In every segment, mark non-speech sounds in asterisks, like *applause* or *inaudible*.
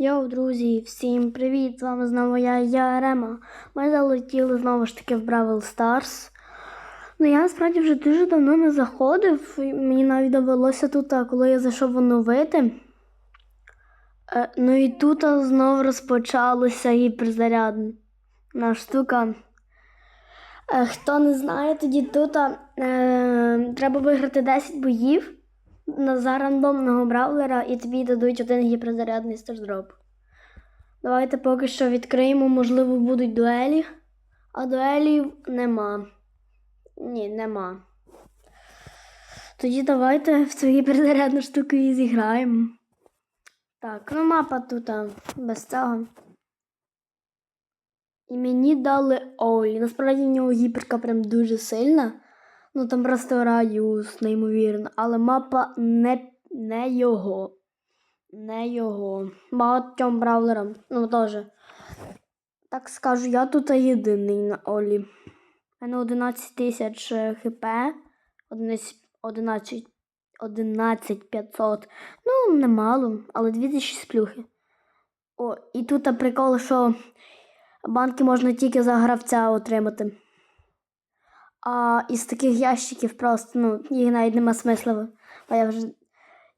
Йоу, друзі, всім привіт! З вами знову я, я Рема. Ми залетіли знову ж таки в Бравл Старс. Ну я насправді вже дуже давно не заходив. Мені навіть довелося тут, коли я зайшов оновити. Е, ну і тут а, знов розпочалася гіперзарядна штука. Е, хто не знає, тоді тут е, треба виграти 10 боїв за рандомного бравлера і тобі дадуть один гіперзарядний стаждроп. Давайте поки що відкриємо, можливо, будуть дуелі, а дуелів нема. Ні, нема. Тоді давайте в цю гіперзарядну штуку і зіграємо. Так, ну мапа тут без цього. І мені дали Олі. Насправді в нього гіперка прям дуже сильна. Ну там просто радіус, неймовірно. Але мапа не, не його. Не його. Багатьом бравлерам. Ну теж. Так скажу, я тут єдиний на Олі. У мене 11 тисяч е, хп. 11, 11, 11 500. Ну, немало, але 2000 сплюхи. О, і тут прикол, що банки можна тільки за гравця отримати. А із таких ящиків просто, ну, їх навіть нема смисла. А я вже.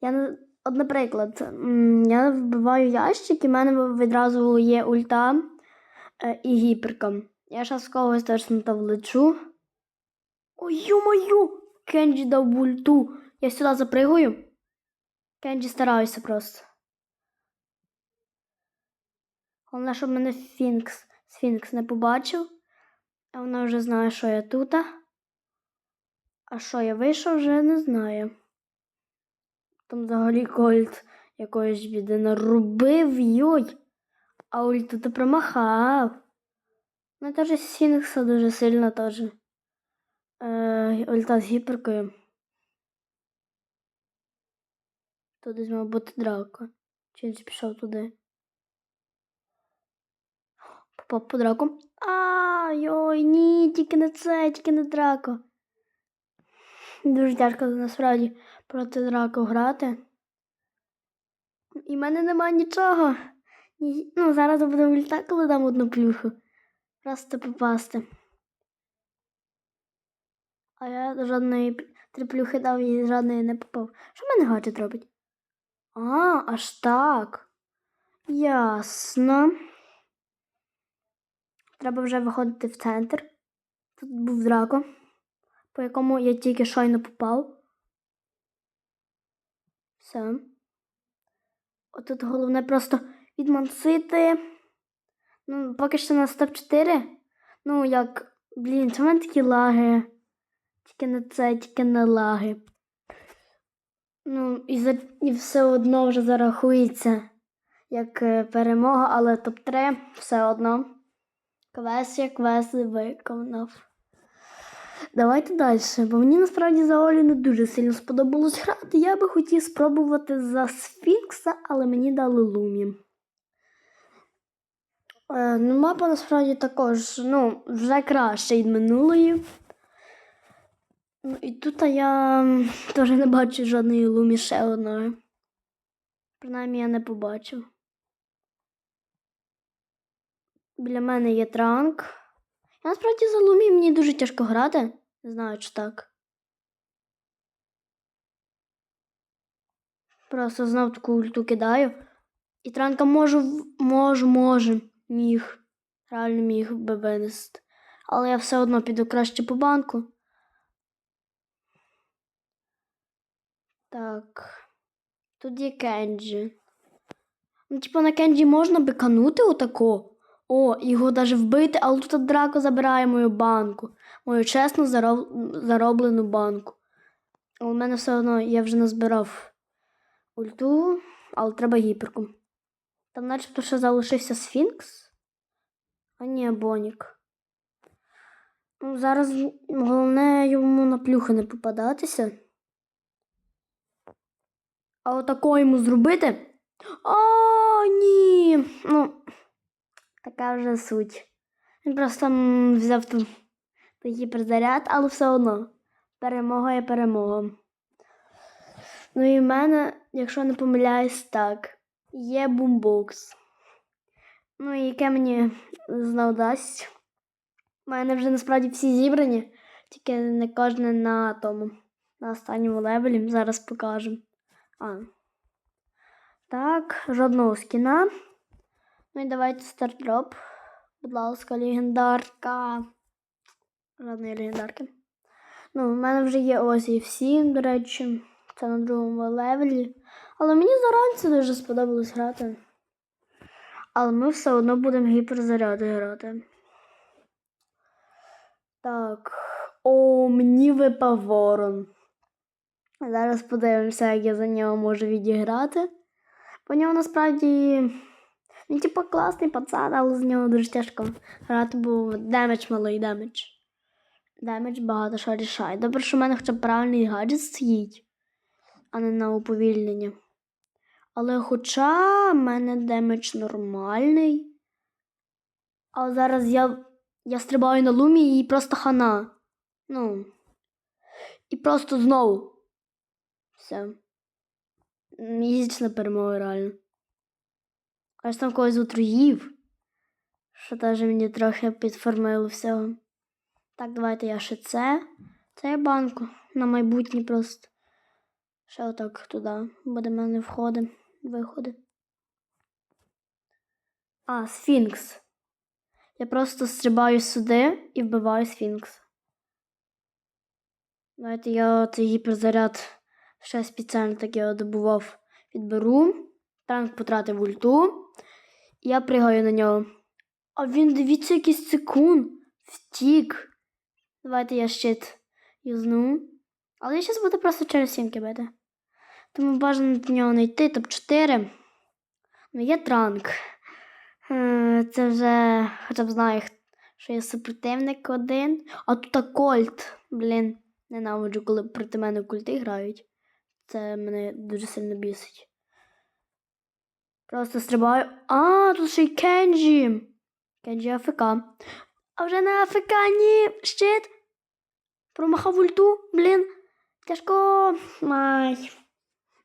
Я. От, наприклад, я вбиваю ящик, і в мене відразу є ульта е, і гіперка. Я зараз когось точно там влечу. Ой, ю-мою! Кенджі дав ульту. Я сюди запригую. Кенджі стараюся просто. Головне, щоб мене Фінкс, Сфінкс не побачив. А вона вже знає, що я тут. А що я вийшов, вже не знаю. Там взагалі кольт якоїсь біди нарубив, йой. А ульту ти промахав. Ну, теж Сфінкса дуже сильно теж. Е, ульта з гіперкою. Тут десь мав бути драко. Чи він пішов туди? Попав по драку. А, йой, ні, тільки не це, тільки не драко. Дуже тяжко насправді проти драку грати. І в мене нема нічого. Ні, ну, зараз буде ульта, коли дам одну плюху. Просто попасти. А я жодної три плюхи дав і жодної не попав. Що мене гаджет робить? А, аж так. Ясно. Треба вже виходити в центр. Тут був драко, по якому я тільки щойно попав. Все. Отут головне просто відмансити. Ну, поки що на стоп 4. Ну, як. Блін, це в мене такі лаги. Тільки не це, тільки не лаги. Ну, і, за... і все одно вже зарахується як е, перемога, але топ-3 все одно. Квест як квест виконав. Давайте далі, бо мені насправді за Олі не дуже сильно сподобалось грати. Я би хотів спробувати за Сфінкса, але мені дали Лумі. Е, ну, мапа насправді також ну, вже краще від минулої. Ну, і тут я теж не бачу жодної лумі ще одної. Принаймні я не побачив. Біля мене є транк. Я насправді за лумі мені дуже тяжко грати. Не знаю, чи так. Просто знов таку ульту кидаю. І транка можу, можу, можу, міг. Реально міг би винести. Але я все одно піду краще по банку. Так. Тут є Кенджі. Ну, типу, на Кенджі можна биканути отако. О, його навіть вбити, але тут драко забирає мою банку. Мою чесно зароб... зароблену банку. А у мене все одно я вже назбирав ульту, але треба гіперку. Там начебто ще залишився Сфінкс. А ні, Бонік. Ну, зараз головне йому на плюхи не попадатися. А отако йому зробити. О, ні. Ну, така вже суть. Він просто взяв ту, той гіперзаряд, але все одно. Перемога є перемога. Ну і в мене, якщо не помиляюсь, так. Є бумбокс. Ну, і яке мені знов дасть. У мене вже насправді всі зібрані, тільки не кожне на тому. На останньому левелі. Зараз покажемо. А. Так, жодного скіна. Ну і давайте стартдроп. Будь ласка, легендарка. Жодної легендарки. Ну, в мене вже є ось і всі, до речі. Це на другому левелі. Але мені заранці дуже сподобалось грати. Але ми все одно будемо гіперзаряди грати. Так. О, мені випав ворон. Зараз подивимося, як я за нього можу відіграти. По нього насправді. Він типу класний пацан, але з нього дуже тяжко грати, бо демедж малий демедж. Демедж багато що рішає. Добре, що в мене хоча б правильний гаджет стоїть, а не на уповільнення. Але хоча в мене демедж нормальний. Але зараз я, я стрибаю на лумі і просто хана. Ну. І просто знову. Все. Місячна перемога реально. Аж там когось отруїв. Що теж мені трохи підформило всього. Так, давайте я ще це. Це я банку. На майбутнє просто. Ще отак туди. Буде в мене входи, виходи. А, сфінкс. Я просто стрибаю сюди і вбиваю сфінкс. Давайте я цей гіперзаряд ще спеціально так я добував. Підберу. Танк потратив ульту. Я пригаю на нього. А він, дивіться, якийсь секунд. Втік. Давайте я щит юзну. Але я зараз буду просто через сімки бити. Тому бажано до нього не йти. Топ-4. Ну, є транк. Е, Це вже хоча б знаю, що є супротивник один. А тут кольт. Блін, ненавиджу, коли проти мене культи грають. Це мене дуже сильно бісить. Просто стрибаю. А, тут ще й Кенджі. Кенджі АФК. А вже на АФК, ні, щит. Промахав ульту, блін. Тяжко. Ай.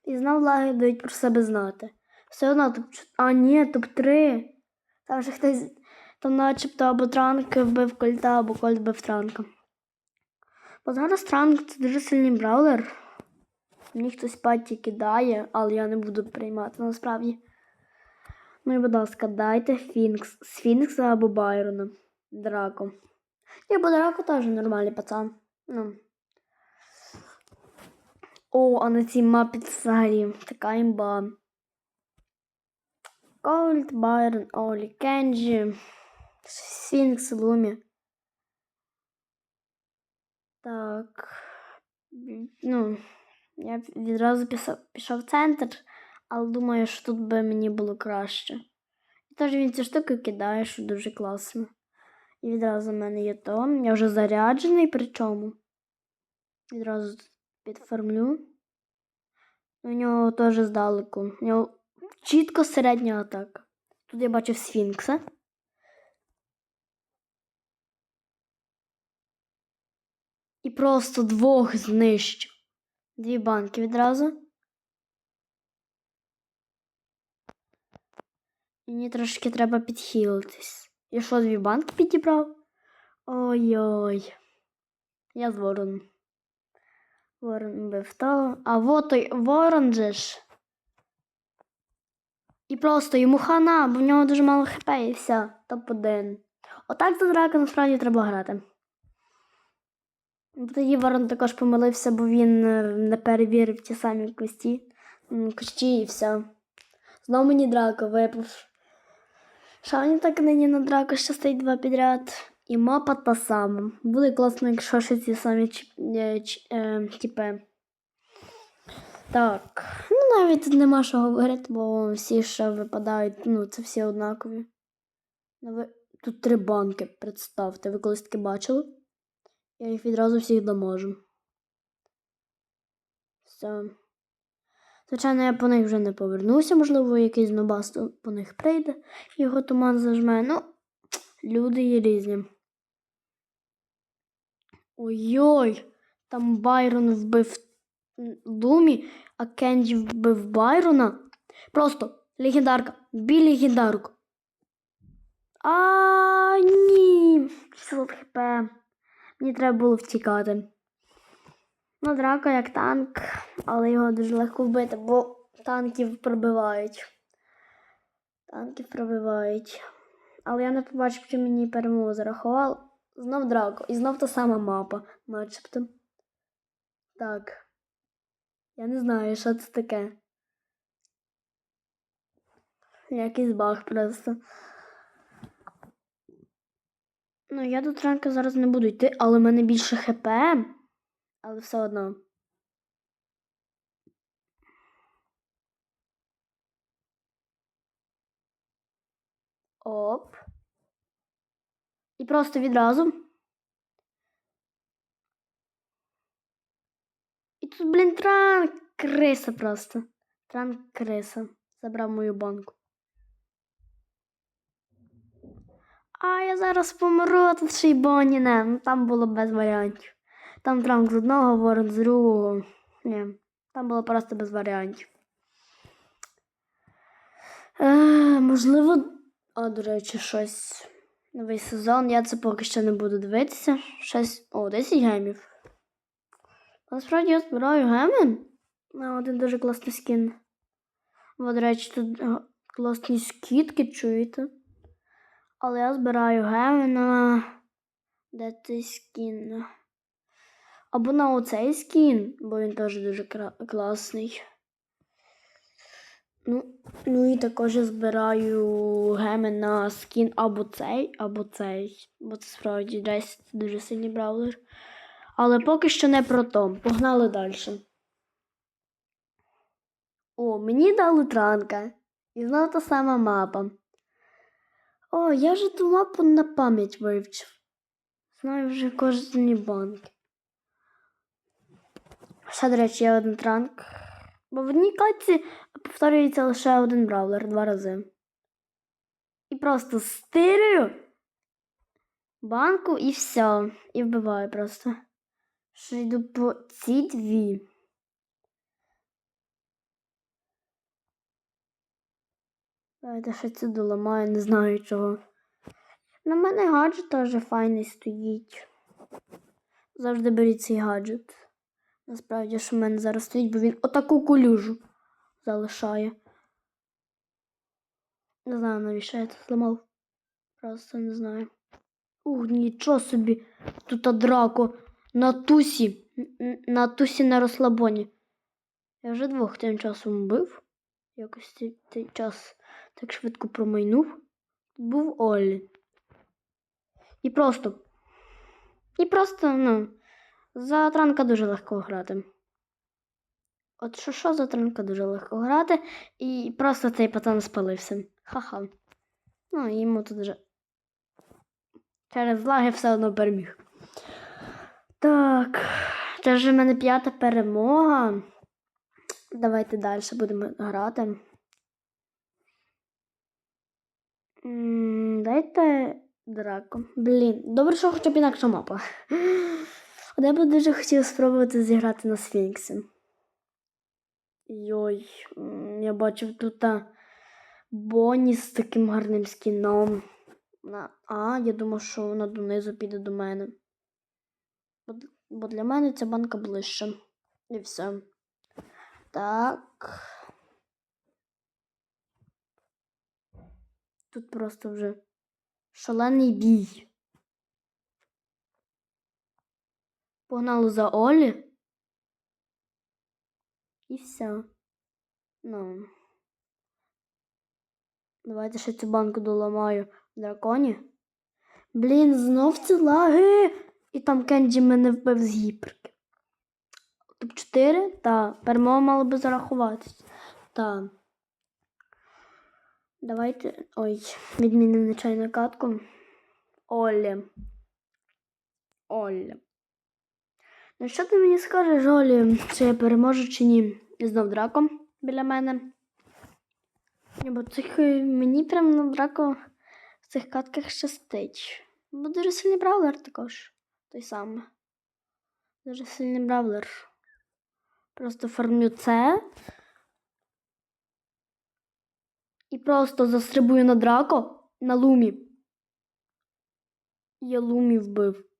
І знов лаги дають про себе знати. Все одно топ А, ні, топ-3. Там же хтось, там начебто або транк вбив кольта, або кольт вбив транка. Бо зараз транк це дуже сильний браулер. Мені хтось паті кидає, але я не буду приймати насправді. Ну і, будь ласка, дайте Фінкс. Сфінкса або Байрона. Драко. Ні, бо Драко теж нормальний пацан. Ну. О, а на цій мапі взагалі така імба. Кольт, Байрон, Олі, Кенджі, Сфінкс, Лумі. Так. Ну, я відразу пішов в центр, але думаю, що тут би мені було краще. І теж він ці штуки кидає, що дуже класно. І відразу в мене є то. Я вже заряджений, причому. Відразу підформлю. У нього теж здалеку. У нього чітко середня атака. Тут я бачив сфінкса. І просто двох знищив. Дві банки відразу. Мені трошки треба підхилитись. Я що, дві банки підібрав? Ой-ой. Я з ворон. Ворон бив то. А вот той ворон же ж. І просто йому хана, бо в нього дуже мало хп і все. Топ-1. Отак за драка насправді треба грати. Тоді Ворон також помилився, бо він е, не перевірив ті самі кості, кущі і все. Знову мені драка випав. Що мені так нині на драку щастить два підряд. І мапа та сама. Буде класно, якщо ще ці самі е, е, типи. Так. Ну навіть нема що говорити, бо всі ще випадають, ну, це всі однакові. Ну, Тут три банки, представте. Ви колись таке бачили? Я їх відразу всіх доможу. Все. Звичайно, я по них вже не повернуся, можливо, якийсь нобас по них прийде, його туман зажме. Ну, люди є різні. Ой-ой! Там Байрон вбив Лумі, а Кенджі вбив Байрона. Просто Легендарка. Бій легендарку. А, ні. 600 хп. Мені треба було втікати. Ну, драка як танк, але його дуже легко вбити, бо танків пробивають. Танків пробивають. Але я не побачив, що мені перемогу зарахував. Знов драко. І знов та сама мапа, начебто. Так. Я не знаю, що це таке. Якийсь баг просто. Ну, я до транка зараз не буду йти, але в мене більше хп. Але все одно. Оп. І просто відразу. І тут, блін, транк криса просто. Транк криса. Забрав мою банку. А я зараз помру, тут ще й Бонні не. Ну там було без варіантів. Там транк з одного, ворон з другого. Ні, там було просто без варіантів. Е, можливо, а, до речі, щось. Новий сезон. Я це поки що не буду дивитися. Щось. О, 10 гемів. Насправді я збираю геми. На один дуже класний скін. Бо, до речі, тут е, класні скидки, чуєте? Але я збираю геми на. Де цей скін? Або на оцей скін, бо він теж дуже класний. Ну, ну і також я збираю геми на скін або цей, або цей. Бо це справді десь дуже сильний браузер. Але поки що не про то. Погнали далі. О, мені дали транка. І знову та сама мапа. О, я вже ту мапу на пам'ять вивчив. Знаю вже кожні банки. Ще, до речі, є один транк. Бо в одній катці повторюється лише один бравлер два рази. І просто стирю банку і все. І вбиваю просто. Що йду по ці дві. Давайте ще цю доламаю, не знаю чого. На мене гаджет теж файний стоїть. Завжди беріть цей гаджет. Насправді, що в мене зараз стоїть, бо він отаку колюжу залишає. Не знаю, навіщо я це зламав. Просто не знаю. Ух, нічого собі. Тут драко на тусі. На тусі на розслабоні. Я вже двох тим часом вбив. Якось цей, цей час так швидко промайнув. Був Олі. І просто. І просто, ну. За транка дуже легко грати. От що що за транка дуже легко грати, і просто цей пацан спалився. Ха-ха. Ну, йому тут вже через лаги все одно переміг. Так, це вже в мене п'ята перемога. Давайте далі будемо грати. Дайте драку. Блін, добре, що хоча б інакша мапа. От я би дуже хотів спробувати зіграти на Сфінксі. Йой, я бачив тут Бонні з таким гарним скіном. А, я думав, що вона донизу піде до мене. Бо для мене ця банка ближче. І все. Так. Тут просто вже шалений бій. Погнали за Олі. І все. Ну. Давайте ще цю банку доламаю в драконі. Блін, знов ці лаги. І там Кенджі мене вбив з гіперки. Топ-4? Та. Перемога мала би зарахуватись. Та. Давайте. Ой, відмінимо нечайну катку. Олі. Олі. Ну що ти мені скажеш, Олі, чи я переможу чи ні? І знов драко біля мене. Бо цих е, мені прям на драко в цих катках щастить. Бо дуже сильний бравлер також. Той самий. Дуже сильний бравлер. Просто формлю це. І просто застрибую на драко на лумі. Я лумі вбив.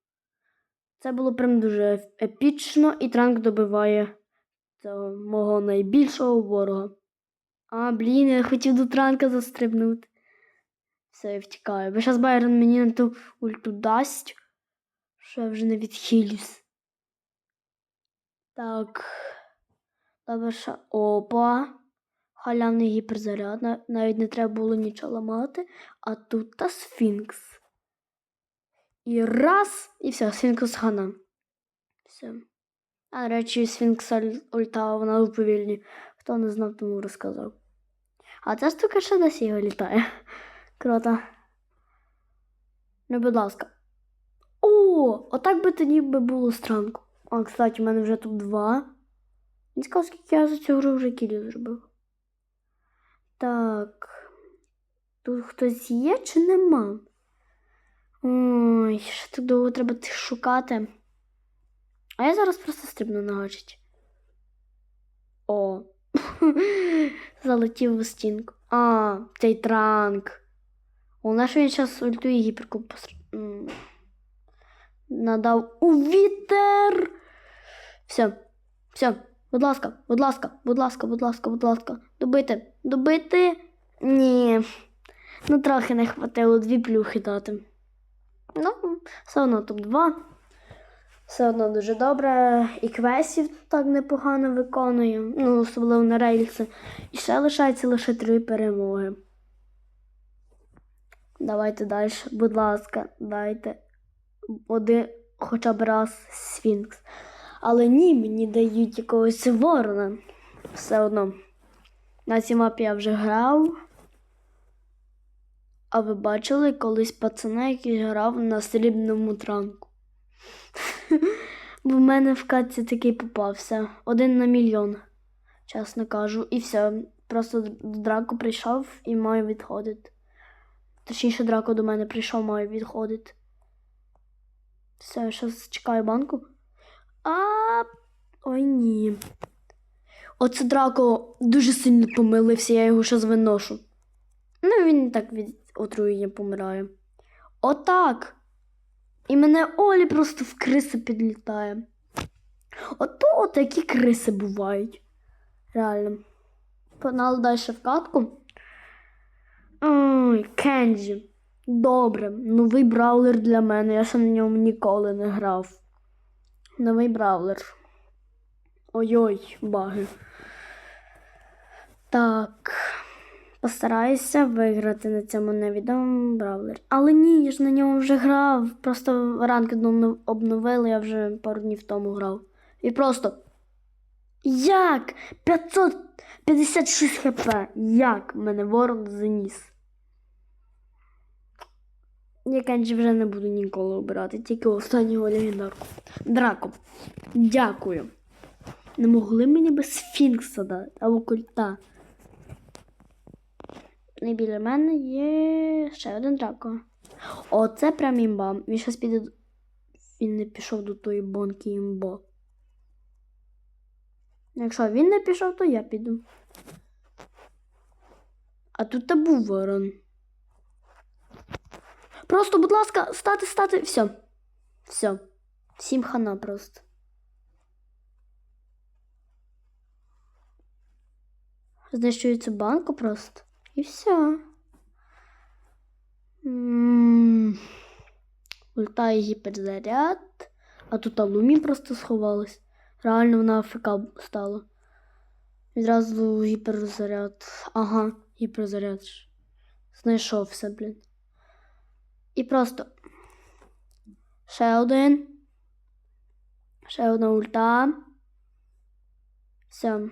Це було прям дуже епічно, і транк добиває цього мого найбільшого ворога. А, блін, я хотів до транка застрибнути. Все, я втікаю. Бо зараз Байрон мені на ту ульту дасть, що я вже не відхилюсь. Так. Добре. Опа. Халявний гіперзаряд. Навіть не треба було нічого ламати. А тут та сфінкс. І раз, і все, сфінкс хана. Все. А, до речі, сфінкс аль- ульта, вона уповільні. Хто не знав, тому розказав. А ця штука ще досі його літає. *laughs* Круто. Ну, будь ласка. О, отак би тоді би було странку. А, кстати, у мене вже тут два. Не сказав, скільки я за цю гру вже кілів зробив. Так. Тут хтось є чи нема? Ой, ще так довго треба шукати. А я зараз просто стрибну на гаджеті. О. *laughs* Залетів в стінку. А, цей транк. Головне, що він зараз ультує гіперку поср... Надав у вітер. Все. Все. Будь ласка, будь ласка, будь ласка, будь ласка, будь ласка. Добити. Добити. Ні. Ну, трохи не хватило дві плюхи дати. Ну, все одно топ-2. Все одно дуже добре. І квестів так непогано виконую. Ну, особливо на рейльси. І ще лишається лише три перемоги. Давайте далі. Будь ласка, дайте один хоча б раз Сфінкс. Але ні, мені дають якогось ворона. Все одно. На цій мапі я вже грав. А ви бачили колись пацана, який грав на срібному транку? *laughs* Бо в мене в катці такий попався. Один на мільйон, чесно кажу. І все. Просто до драку прийшов і маю відходити. Точніше, драко до мене прийшов, маю відходити. Все, зараз чекаю банку. А. Ой ні. Оце драко дуже сильно помилився, я його ще виношу. Ну, він так від отруєння помирає. Отак. І мене Олі просто в криси підлітає. Ото отакі криси бувають. Реально. Погнали далі в катку. Ой, Кенджі. Добре, новий браулер для мене. Я ще на ньому ніколи не грав. Новий браулер. Ой-ой, баги. Так. Постараюся виграти на цьому невідомому браулері. Але ні, я ж на ньому вже грав. Просто ранки обновили, я вже пару днів тому грав. І просто. Як? 556 хп. Як мене ворон заніс? Я, конечно, вже не буду ніколи обирати, тільки останнього легендарку. Драко. Дякую. Не могли мені би сфінкса дати або культа. І біля мене є ще один драко. Оце прям імба. Він щас піде. Він не пішов до тої бонки імбо. Якщо він не пішов, то я піду. А тут та був ворон. Просто, будь ласка, стати, стати. Все. Все. Всім хана просто. Знищується банку просто. І все. Ульта і гіперзаряд. А тут Алумі просто сховалась. Реально вона АФК стала. Відразу гіперзаряд. Ага, гіперзаряд. Знайшовся, блін. І просто. Ще один. Ще одна ульта. Все.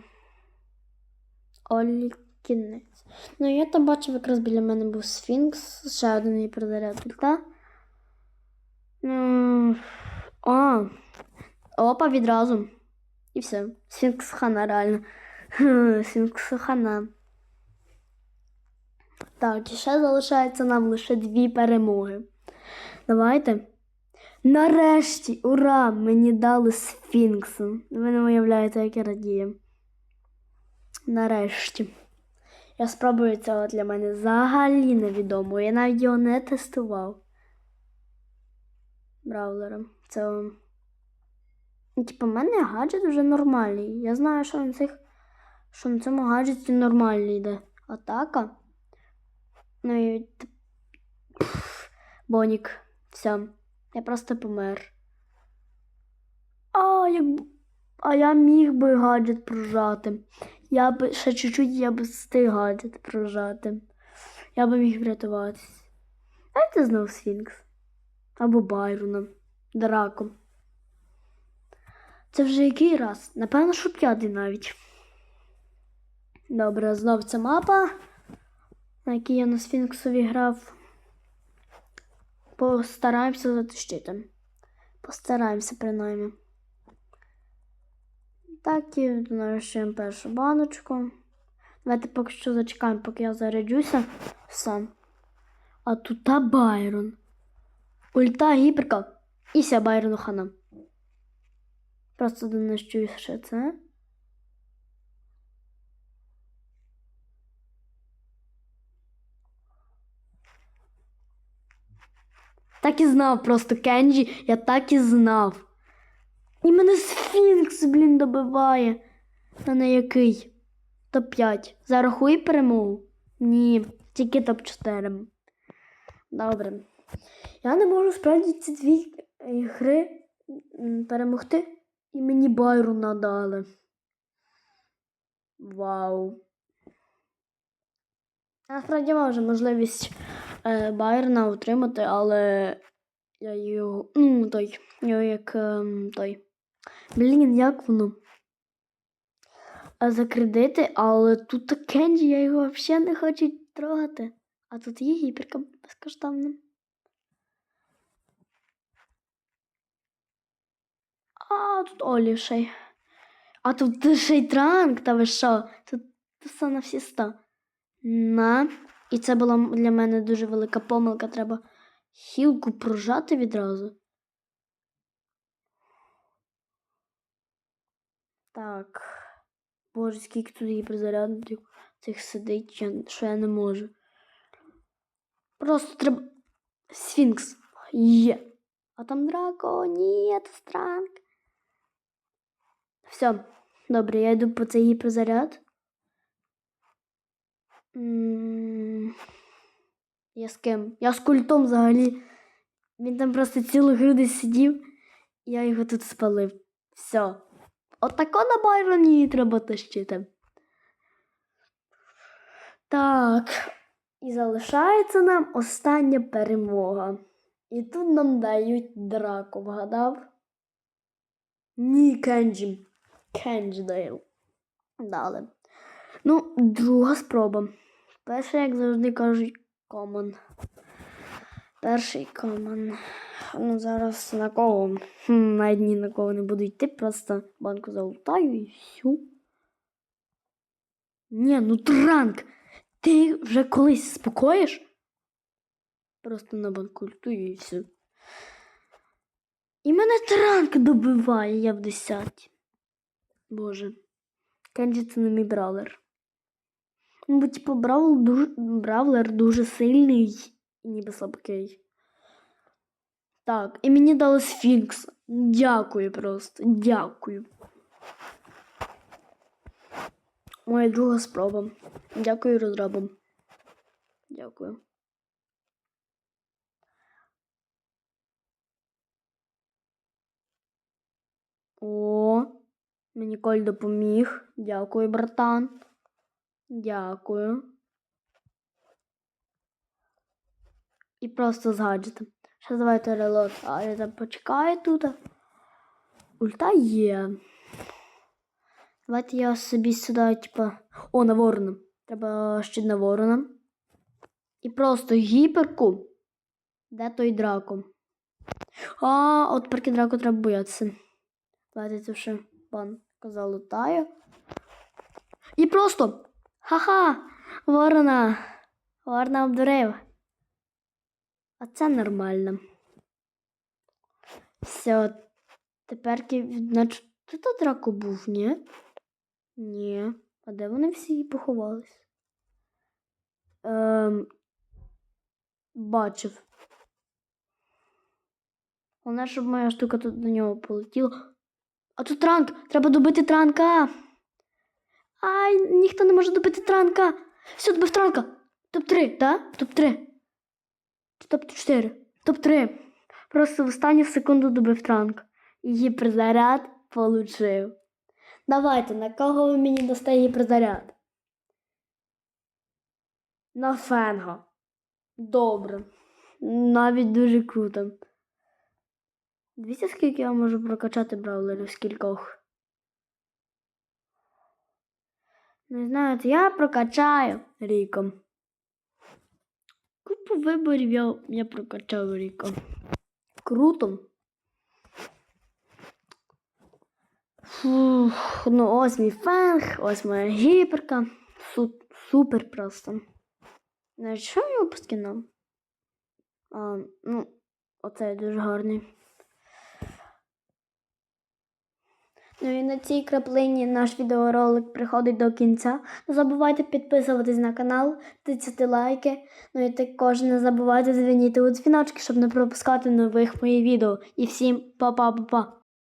Олі кінець. Ну, я там бачив, якраз біля мене був Сфінкс, ще один гіперзаряд ульта. Ну. А. Опа, відразу. І все. Сфінкс хана, реально. *laughs* Сфінкс хана. Так, і ще залишається нам лише дві перемоги. Давайте. Нарешті, ура! Мені дали сфінкса. Ви не уявляєте, як я радію. Нарешті. Я спробую цього для мене взагалі невідомо. Я навіть його не тестував. Бравлером. Це. Типу, в мене гаджет вже нормальний. Я знаю, що на цих. Що на цьому гаджеті нормальний йде. Атака. Ну і. Бонік. Все. Я просто помер. А, як... а я міг би гаджет прожати. Я би ще чуть-чуть я б встиг прожати. Я би міг врятуватись. Дайте знов Сфінкс. Або Байрона. Драко. Це вже який раз? Напевно, що п'ятий навіть. Добре, знов ця мапа, на якій я на Сфінксові грав. Постараємося затищити. Постараємося, принаймні. Так, і нарощуємо першу баночку. Давайте поки що зачекаємо, поки я заряджуся сам. А тут та Байрон. Ульта гіперка. І ся Байрону хана. Просто донищую ще це. Так і знав просто Кенджі, я так і знав. І мене Сфінкс, блін, добиває. Та на який? Топ-5. Зарахуй перемогу? Ні, тільки топ-4. Добре. Я не можу справді ці дві е, гри перемогти. І мені Байру надали. Вау. Насправді мав вже можливість е, Байрона отримати, але я його. Ну, той. Його як ем, той. Блін, як воно? А закредити, але тут Кенджі, я його взагалі не хочу трогати. А тут є гіперка безкоштовна. А, тут Олі. А тут ще й транк, та ви що? Тут все на всі ста. На. І це була для мене дуже велика помилка. Треба хілку прожати відразу. Так. Боже, скільки тут її призарядників цих сидить, я, що я не можу. Просто треба. Сфінкс. Є. А там драко, ні, це странк. Все, добре, я йду по цей гіперзаряд. М, Я з ким? Я з культом взагалі. Він там просто цілу гру десь сидів, я його тут спалив. Все. Отако на Байроні треба тащити. Так. І залишається нам остання перемога. І тут нам дають драку, вгадав? Ні, Кенджі. Кенджі Дейл. Дали. Ну, друга спроба. Перша, як завжди кажуть, комон. Перший комон. Ну, зараз на кого? Навіть ні на кого не буду йти, просто банку залутаю і всю. Ні, ну транк! Ти вже колись спокоїш? Просто на банку лютую і все. І мене транк добиває, я в десятці. Боже. Кенджі це не мій бравлер. Ну, бо, типу, бравл дуже, бравлер дуже сильний і ніби слабкий. Так, і мені дали сфінкс. Дякую просто. Дякую. Моя друга спроба. Дякую розробам. Дякую. О, мені Коль допоміг. Дякую, братан. Дякую. І просто з. Ще давайте релот. А я там почекаю тут. Ульта є. Давайте я собі сюди, типа. О, на ворона. Треба ще на ворона. І просто гіперку. Де той драко? А, от тепер драко треба боятися. Давайте це ще пан залутаю. І просто. Ха-ха! Ворона! Ворона обдурив. А це нормально. Все, тепер, значить, тут драко був, ні? Ні. А де вони всі поховались? ем, бачив. Головне, щоб моя штука тут до нього полетіла. А тут транк! Треба добити транка! Ай, ніхто не може добити транка! Все, добив транка! Топ-3, так? Топ-3. Чи топ-4? Топ-3. Просто в останню секунду добив транк. І гіперзаряд получив. Давайте, на кого ви мені дасте гіперзаряд? На фенга. Добре. Навіть дуже круто. Дивіться, скільки я можу прокачати браулерів з кількох. Не знаю, то я прокачаю ріком. Купу виборів я, я прокачав ріка. Круто. Фух, ну ось мій фенг, ось моя гіперка. Су- супер просто. Не що його по скінам? А, ну, оцей дуже гарний. Ну і на цій краплині наш відеоролик приходить до кінця. Не забувайте підписуватись на канал, тицяти лайки. Ну і також не забувайте дзвонити у дзвіночки, щоб не пропускати нових моїх відео. І всім па-па-па-па!